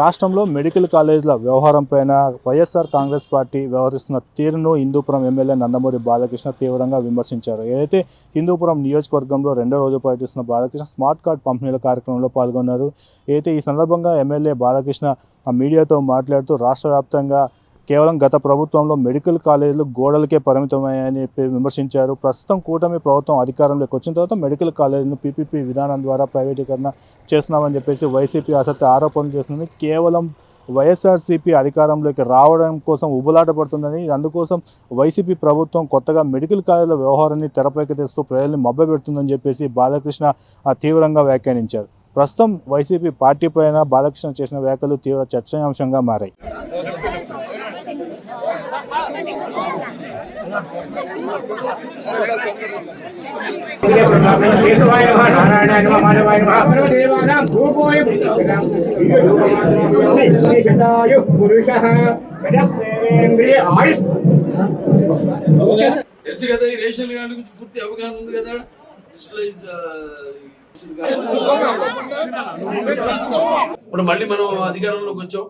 రాష్ట్రంలో మెడికల్ కాలేజీల వ్యవహారంపైన వైఎస్ఆర్ కాంగ్రెస్ పార్టీ వ్యవహరిస్తున్న తీరును హిందూపురం ఎమ్మెల్యే నందమూరి బాలకృష్ణ తీవ్రంగా విమర్శించారు. ఏదైతే హిందూపురం నియోజకవర్గంలో రెండో రోజు పర్యటిస్తున్న బాలకృష్ణ స్మార్ట్ కార్డ్ పంపిణీల కార్యక్రమంలో పాల్గొన్నారు. అయితే ఈ సందర్భంగా ఎమ్మెల్యే బాలకృష్ణ ఆ మీడియాతో మాట్లాడుతూ రాష్ట్ర వ్యాప్తంగా కేవలం గత ప్రభుత్వంలో మెడికల్ కాలేజీలు గోడలకే పరిమితమయ్యాయని చెప్పి విమర్శించారు. ప్రస్తుతం కూటమి ప్రభుత్వం అధికారంలోకి వచ్చిన తర్వాత మెడికల్ కాలేజీలను పీపీపీ విధానం ద్వారా ప్రైవేటీకరణ చేస్తున్నామని చెప్పేసి వైసీపీ అసత్య ఆరోపణలు చేస్తుంది. కేవలం వైఎస్ఆర్సీపీ అధికారంలోకి రావడం కోసం ఉబులాట పడుతుందని అందుకోసం వైసీపీ ప్రభుత్వం కొత్తగా మెడికల్ కాలేజీల వ్యవహారాన్ని తెరపైకి తెస్తూ ప్రజల్ని మభ్యపెడుతుందని చెప్పేసి బాలకృష్ణ తీవ్రంగా వ్యాఖ్యానించారు. ప్రస్తుతం వైసీపీ పార్టీ పైన బాలకృష్ణ చేసిన వ్యాఖ్యలు తీవ్ర చర్చనీయాంశంగా మారాయి. కేశవాయ నమ నారాయణాయ నమ మాధవాయ నమ భూపోయ శతాయు పురుష ఆయుష్ తెలుసు కదా ఈ రేషన్ కార్డు గురించి పూర్తి అవగాహన ఉంది కదా? ఇప్పుడు మళ్ళీ మనం అధికారంలోకి వచ్చాం.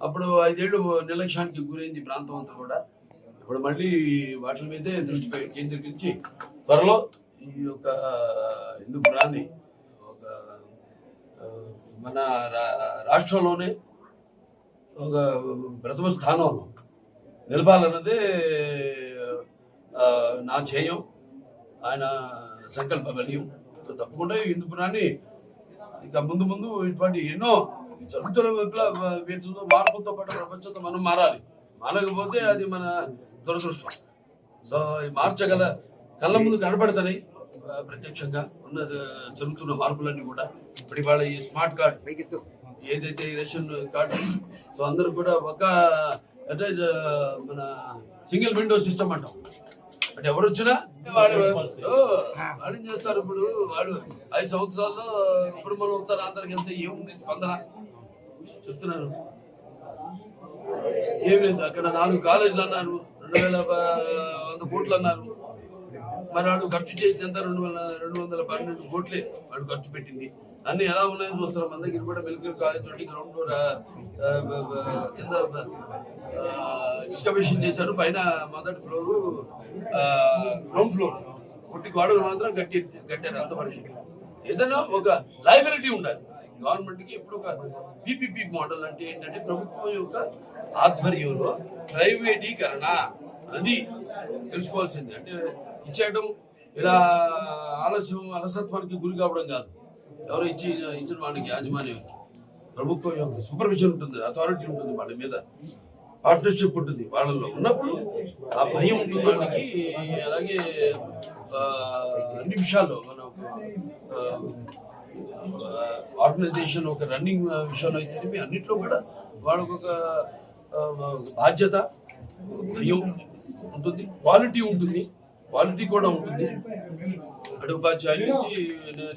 అప్పుడు ఐదేళ్ళు నిర్లక్ష్యానికి గురైంది ఈ ప్రాంతం అంతా కూడా. ఇప్పుడు మళ్ళీ వాటి మీదే దృష్టి కేంద్రీకరించి త్వరలో ఈ యొక్క హిందూ పురాన్ని ఒక మన రా- రాష్ట్రంలోనే ఒక ప్రథమ స్థానంలో నిలపాలన్నదే నా ధ్యేయం ఆయన సంకల్ప బలియం. తప్పకుండా హిందూ హిందూపురాన్ని ఇంకా ముందు ముందు ఇటువంటి ఎన్నో జరుగుతున్న వీటితో మార్పులతో పాటు ప్రపంచంతో మనం మారాలి. మారకపోతే అది మన దురదృష్టం. సో ఈ మార్చగల కళ్ళ ముందు కనబడతాయి ప్రత్యక్షంగా ఉన్న జరుగుతున్న మార్పులన్నీ కూడా ఇప్పుడు ఇవాళ ఈ స్మార్ట్ కార్డ్ ఏదైతే రేషన్ కార్డు సో అందరూ కూడా ఒక అంటే మన సింగిల్ విండో సిస్టమ్ అంటాం. అంటే ఎవరు వచ్చినా వాడు ఓ, వాడు ఏం చేస్తారు ఇప్పుడు? వాడు ఐదు సంవత్సరాల్లో ఇప్పుడు మనం అందరికి వెళ్తే ఏముంది స్పందన. చెప్తున్నాను ఏం లేదు అక్కడ నాలుగు కాలేజీలు అన్నారు. రెండు వేల వంద కోట్లు అన్నారు. మరి వాడు ఖర్చు చేసింది అంతా రెండు వేల రెండు వందల పన్నెండు కోట్లే వాడు ఖర్చు పెట్టింది. అన్ని ఎలా ఉన్నాయని చూస్తున్నాం మన దగ్గర కూడా మెలికల్ కాలేజ్ తోటి గ్రౌండ్ ఫ్లోర్ కింద ఎక్స్కవేషన్ చేశారు. పైన మొదటి ఫ్లోర్ గ్రౌండ్ ఫ్లోర్ కొట్టి గోడలు మాత్రం కట్టి కట్టారు అంతవరకు ఏదైనా ఒక లైబిలిటీ ఉండాలి. గవర్నమెంట్కి ఎప్పుడు ఒక పీపీపీ మోడల్ అంటే ఏంటంటే ప్రభుత్వం యొక్క ఆధ్వర్యంలో ప్రైవేటీకరణ. అది తెలుసుకోవాల్సింది. అంటే ఇచ్చేయడం ఇలా ఆలస్యం అలసత్వానికి గురి కావడం కాదు. ఎవరో ఇచ్చి ఇచ్చిన వాడికి యాజమాన్యానికి ప్రభుత్వం యొక్క సూపర్విజన్ ఉంటుంది అథారిటీ ఉంటుంది వాళ్ళ మీద. పార్ట్నర్షిప్ ఉంటుంది వాళ్ళలో. ఉన్నప్పుడు ఆ భయం ఉంటుంది వాళ్ళకి అలాగే అన్ని విషయాల్లో మన ఆర్గనైజేషన్ ఒక రన్నింగ్ విషయంలో అయితే అన్నిట్లో కూడా వాళ్ళకు ఒక బాధ్యత భయం ఉంటుంది క్వాలిటీ ఉంటుంది క్వాలిటీ కూడా ఉంటుంది. అంటే ఉపాధ్యాయుల నుంచి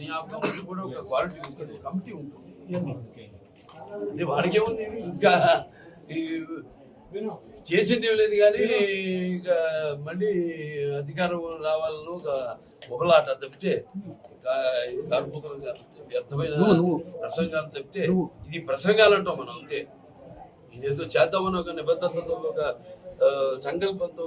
నియామకం నుంచి కూడా ఒక క్వాలిటీ ఉంటుంది కమిటీ ఉంటుంది. ఇవన్నీ అంటే వాడికే ఉంది ఇంకా చేసింది లేదు కానీ ఇక మళ్ళీ అధికారం రావాలని ఒక ఒకలాట తప్పితే వ్యర్థమైన ప్రసంగాలు తప్పితే ఇది ప్రసంగాలు అంటాం మనం అంతే. ఇదేదో చేద్దామని ఒక నిబద్ధతతో ఒక సంకల్పంతో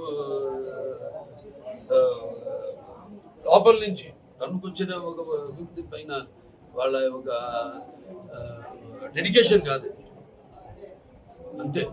లోపల నుంచి తనుకొచ్చిన ఒక వ్యక్తి పైన వాళ్ళ ఒక డెడికేషన్ కాదు. అంతే.